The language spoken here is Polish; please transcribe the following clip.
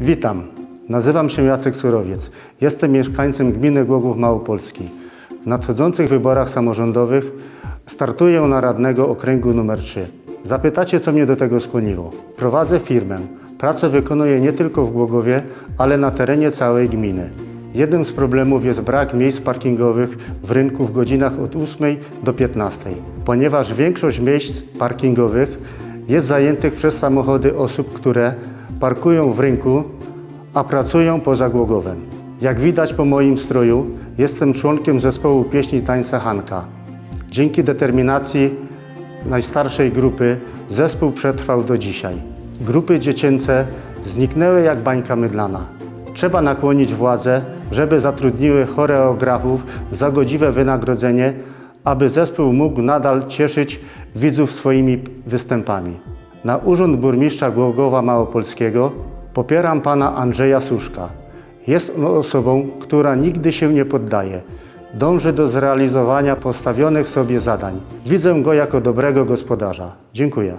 Witam, nazywam się Jacek Surowiec. Jestem mieszkańcem gminy Głogów Małopolski. W nadchodzących wyborach samorządowych startuję na radnego okręgu numer 3. Zapytacie, co mnie do tego skłoniło. Prowadzę firmę. Pracę wykonuję nie tylko w Głogowie, ale na terenie całej gminy. Jednym z problemów jest brak miejsc parkingowych w rynku w godzinach od 8 do 15, ponieważ większość miejsc parkingowych jest zajętych przez samochody osób, które parkują w rynku, a pracują poza Głogowem. Jak widać po moim stroju, jestem członkiem zespołu pieśni tańca Hanka. Dzięki determinacji najstarszej grupy zespół przetrwał do dzisiaj. Grupy dziecięce zniknęły jak bańka mydlana. Trzeba nakłonić władze, żeby zatrudniły choreografów za godziwe wynagrodzenie, aby zespół mógł nadal cieszyć widzów swoimi występami. Na urząd burmistrza Głogowa Małopolskiego popieram pana Andrzeja Suszka. Jest on osobą, która nigdy się nie poddaje. Dąży do zrealizowania postawionych sobie zadań. Widzę go jako dobrego gospodarza. Dziękuję.